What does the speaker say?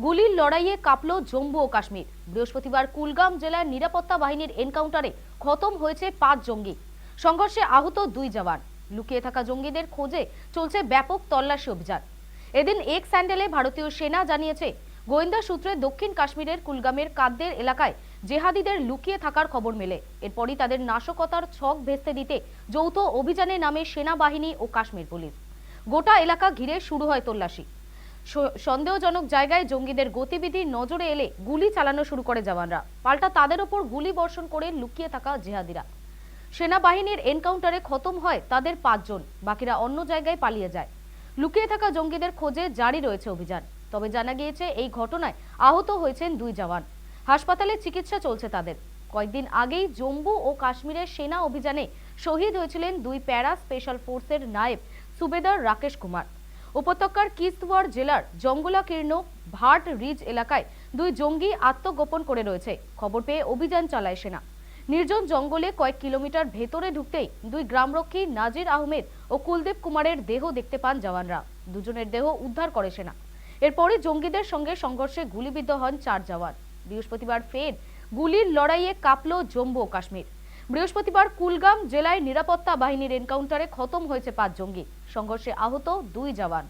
গুলির লড়াইয়ে কাঁপল জম্মু ও কাশ্মীর। বৃহস্পতিবার কুলগাম জেলার নিরাপত্তা বাহিনীর এনকাউন্টারে খতম হয়েছে পাঁচ জঙ্গি। সংঘর্ষে আহত দুই জওয়ান। লুকিয়ে থাকা জঙ্গিদের খোঁজে চলছে ব্যাপক তল্লাশি অভিযান। এদিন এক স্যান্ডেলে ভারতীয় সেনা জানিয়েছে, গোয়েন্দা সূত্রে দক্ষিণ কাশ্মীরের কুলগামের কাদ্দের এলাকায় জেহাদিদের লুকিয়ে থাকার খবর মেলে। এরপরই তাদের নাশকতার ছক ভেস্তে দিতে যৌথ অভিযানে নামে সেনাবাহিনী ও কাশ্মীর পুলিশ। গোটা এলাকা ঘিরে শুরু হয় তল্লাশি। সন্দেহজনক জায়গায় জঙ্গিদের গতিবিধি নজরে এলে গুলি চালানো শুরু করে জওয়ানরা। পাল্টা তাদের ওপর গুলি বর্ষণ করে লুকিয়ে থাকা জেহাদিরা। সেনাবাহিনীর এনকাউন্টারে খতম হয় তাদের পাঁচজন, বাকিরা অন্য জায়গায় পালিয়ে যায়। লুকিয়ে থাকা জঙ্গিদের খোঁজে জারি রয়েছে অভিযান, তবে জানা গিয়েছে এই ঘটনায় আহত হয়েছেন দুই জওয়ান। হাসপাতালে চিকিৎসা চলছে তাদের। কয়েকদিন আগেই জম্মু ও কাশ্মীরের সেনা অভিযানে শহীদ হয়েছিলেন দুই প্যারা স্পেশাল ফোর্সের নায়েব সুবেদার রাকেশ কুমার। উপত্যকার কিস্তওয়ার জেলার জঙ্গলাকীর্ণ ভাট রিজ এলাকায় দুই জঙ্গি আত্মগোপন করে রয়েছে। খবর পেয়ে অভিযান চালায় সেনা। নির্জন জঙ্গলে কয়েক কিলোমিটার ভেতরে ঢুকতেই দুই গ্রামরক্ষী নাজির আহমেদ ও কুলদীপ কুমারের দেহ দেখতে পান জওয়ানরা। দুজনের দেহ উদ্ধার করে সেনা। এরপরে জঙ্গিদের সঙ্গে সংঘর্ষে গুলিবিদ্ধ হন চার জওয়ান। বৃহস্পতিবার ফের গুলির লড়াইয়ে কাঁপল জম্মু ও কাশ্মীর। বৃহস্পতিবার কুলগাম জেলায় নিরাপত্তা বাহিনীর এনকাউন্টারে খতম হয়েছে পাঁচ জঙ্গি। সংঘর্ষে আহত দুই জওয়ান।